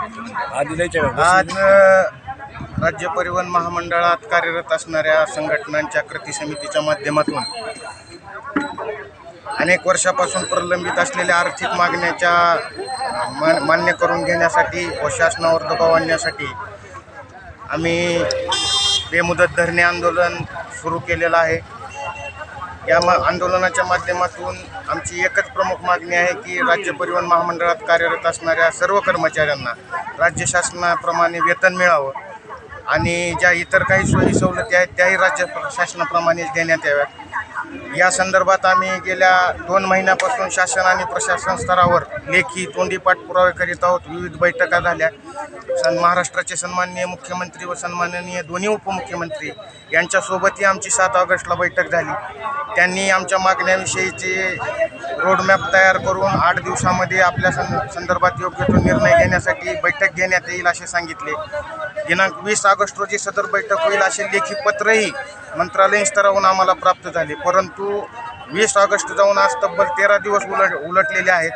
आज राज्य परिवहन महामंडळात कार्यरत असणाऱ्या संघटनांच्या कृती समितीच्या माध्यमातून अनेक वर्षापासून प्रलंबित असलेल्या आर्थिक मागण्याच्या मान्य करून घेण्यासाठी व शासनावर दबाव आणण्यासाठी आम्ही बेमुदत धरणे आंदोलन सुरू केलेलं आहे. या मा आंदोलनाच्या माध्यमातून आमची एकच प्रमुख मागणी आहे की राज्य परिवहन महामंडळात कार्यरत असणाऱ्या सर्व कर्मचाऱ्यांना राज्य शासनाप्रमाणे वेतन मिळावं आणि ज्या इतर काही सोयी सवलती आहेत त्याही राज्य शासनाप्रमाणेच देण्यात याव्यात. या संदर्भात आम्ही गेल्या दोन महिन्यापासून शासन आणि प्रशासन स्तरावर लेखी तोंडी पाठपुरावे करीत आहोत. विविध बैठका झाल्या. सन महाराष्ट्राचे सन्माननीय मुख्यमंत्री व सन्माननीय दोन्ही उपमुख्यमंत्री यांच्यासोबतही आमची सात ऑगस्टला बैठक झाली. त्यांनी आमच्या मागण्याविषयीचे रोडमॅप तयार करून आठ दिवसामध्ये आपल्या सं संदर्भात योग्य तो निर्णय घेण्यासाठी बैठक घेण्यात येईल असे सांगितले. दिनांक वीस ऑगस्ट रोजी सदर बैठक होईल असे लेखी पत्रही मंत्रालयीन स्तरावरून आम्हाला प्राप्त झाले. परंतु वीस ऑगस्ट जाऊन आज तब्बल तेरा दिवस उलट उलटलेले आहेत.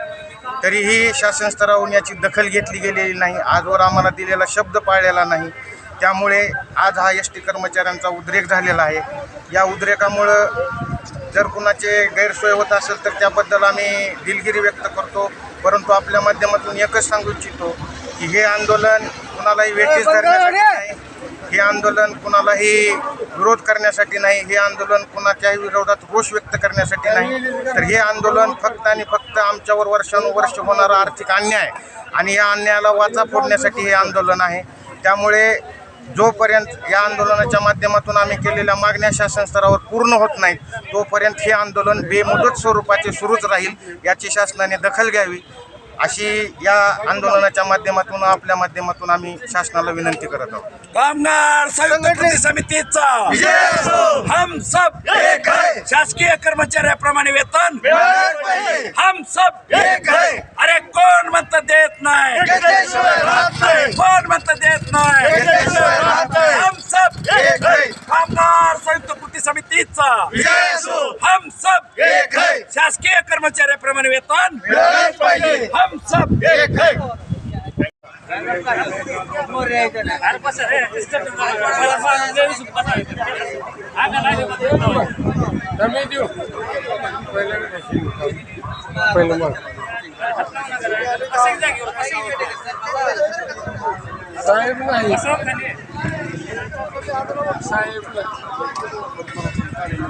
तरीही शासन स्तरावरून याची दखल घेतली गेलेली नाही. आजवर आम्हाला दिलेला शब्द पाळलेला नाही. त्यामुळे आज हा एस टी कर्मचाऱ्यांचा उद्रेक झालेला आहे. या उद्रेकामुळं जर कुणाचे गैरसोय होत असेल तर त्याबद्दल आम्ही दिलगिरी व्यक्त करतो. परंतु आपल्या माध्यमातून एकच सांगू इच्छितो की हे आंदोलन कुणालाही वेठीस धरण्यासाठी नाही. हे आंदोलन कुणालाही विरोध करण्यासाठी नाही. हे आंदोलन कुणाच्याही विरोधात रोष व्यक्त करण्यासाठी नाही. तर हे आंदोलन फक्त आणि फक्त आमच्यावर वर्षानुवर्ष होणारा आर्थिक अन्याय आणि या अन्यायाला वाचा फोडण्यासाठी हे आंदोलन आहे. त्यामुळे जोपर्यंत या आंदोलनाच्या माध्यमातून आम्ही केलेल्या मागण्या शासन स्तरावर पूर्ण होत नाहीत तोपर्यंत हे आंदोलन बेमुदत स्वरूपाचे सुरूच राहील याची शासनाने दखल घ्यावी अशी या आंदोलनाच्या माध्यमातून आपल्या माध्यमातून आम्ही शासनाला विनंती करत आहोत कामगार कृती समितीचा हम सब एक है. शासकीय कर्मचाऱ्याप्रमाणे वेतन. हम सब एक है. अरे कोण म्हणतं देत नाही घेतल्याशिवाय राहत नाही. कोण म्हणतं देत नाही घेतल्याशिवाय राहत नाही. हम सब एक है. कामगार संयुक्त कृती असो. हम सब एक है. शासकीय कर्मचाऱ्याप्रमाणे वेतन मिळालंच पाहिजे. हम सब एक है. साहेब नाही साहेब नाही